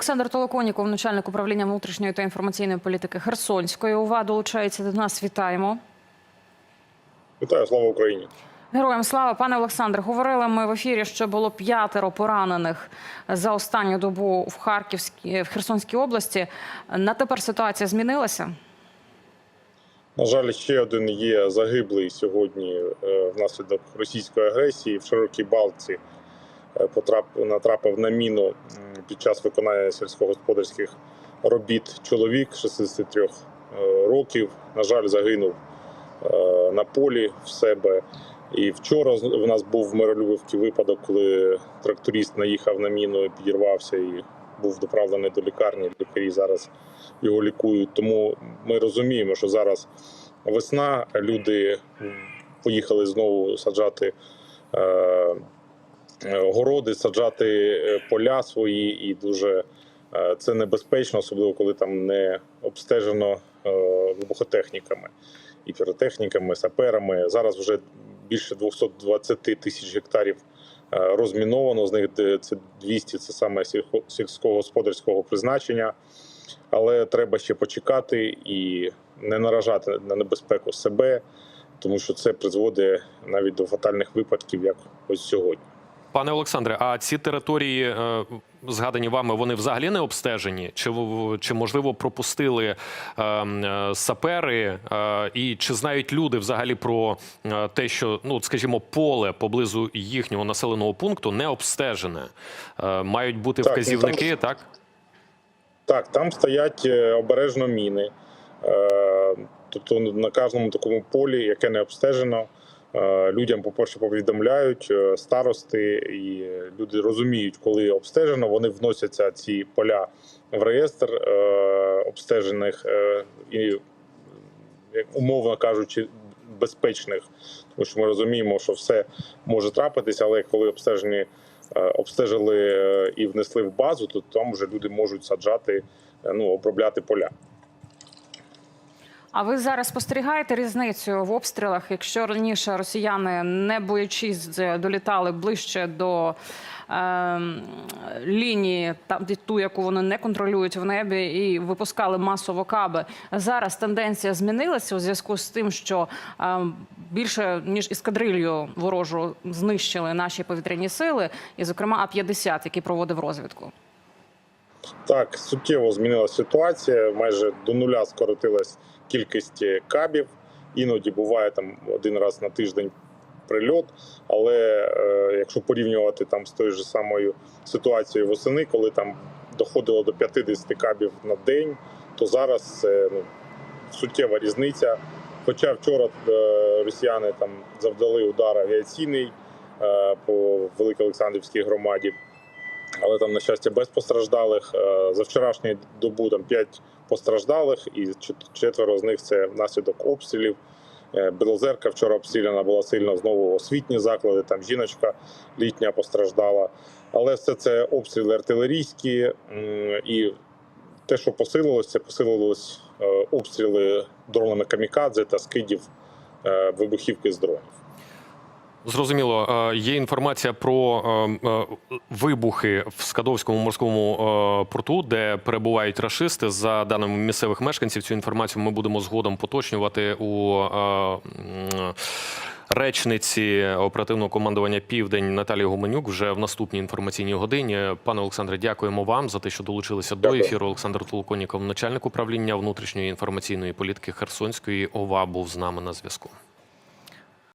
Олександр Толоконіков, начальник управління внутрішньої та інформаційної політики Херсонської ОВА, долучається до нас. Вітаємо. Вітаю, слава Україні. Героям слава, пане Олександр. Говорили ми в ефірі, що було п'ятеро поранених за останню добу в Харківській в Херсонській області. На тепер ситуація змінилася. На жаль, ще один є загиблий сьогодні е, внаслідок російської агресії в широкій балці. Е, Потрап натрапив на міну під час виконання сільськогосподарських робіт. Чоловік 63 е, років. На жаль, загинув е, на полі в себе. І вчора в нас був в Миролюбівці випадок, коли тракторист наїхав на міну і підірвався і був доправлений до лікарні. Лікарі зараз його лікують. Тому ми розуміємо, що зараз весна, люди поїхали знову саджати городи, саджати е, поля свої, і дуже е, це небезпечно, особливо коли там не обстежено е, вибухотехніками і піротехніками, саперами. Зараз вже більше 220 тисяч гектарів е, розміновано. З них це 200 – це саме сільськогосподарського призначення. Але треба ще почекати і не наражати на небезпеку себе, тому що це призводить навіть до фатальних випадків, як ось сьогодні. Пане Олександре, а ці території, е, згадані вами, вони взагалі не обстежені? Чи, чи можливо пропустили е, е, сапери? Е, і чи знають люди взагалі про те, що ну, скажімо, поле поблизу їхнього населеного пункту не обстежене? Е, мають бути Так, ну, вказівники, там- так? Так, там стоять обережно міни. Е, Тобто на кожному такому полі, яке не обстежено, е, людям, по-перше, повідомляють е, старости, і люди розуміють, коли обстежено, вони вносяться ці поля в реєстр е, обстежених і, умовно кажучи, безпечних. Тому що ми розуміємо, що все може трапитися, але коли обстежені обстежили і внесли в базу, то там вже люди можуть саджати, ну обробляти поля. А ви зараз спостерігаєте різницю в обстрілах, якщо раніше росіяни, не боячись, з- долітали ближче до е, лінії, там ту, яку вони не контролюють в небі, і випускали масово каби. Зараз тенденція змінилася у зв'язку з тим, що е, більше ніж іскадрилью ворожу знищили наші повітряні сили, і, зокрема, А-50, який проводив розвідку. Так, суттєво змінилася ситуація. Майже до нуля скоротилась кількість кабів. Іноді буває там один раз на тиждень прильот. Але е, якщо порівнювати там з тою ж самою ситуацією восени, коли там доходило до 50 кабів на день, то зараз це ну, суттєва різниця. Хоча вчора е, росіяни там завдали удар авіаційний е, по Великоолександрівській громаді. Але там, на щастя, без постраждалих. Е, За вчорашню добу там 5 постраждалих, і четверо з них це внаслідок обстрілів. Е, Білозерка вчора обстріляна була сильно знову освітні заклади. Там жіночка літня постраждала. Але все це обстріли артилерійські, і те, що посилилось, це посилилось е, обстріли дронами камікадзе та скидів вибухівки з дронів. Зрозуміло, Е, є інформація про е, е, вибухи в Скадовському морському порту, де перебувають рашисти. За даними місцевих мешканців, цю інформацію ми будемо згодом поточнювати у речниці оперативного командування Південь Наталії Гуменюк вже в наступній інформаційній годині. Пане Олександре, дякуємо вам за те, що долучилися до ефіру. Олександр Толоконіков, начальник управління внутрішньої інформаційної політики Херсонської ОВА, був з нами на зв'язку.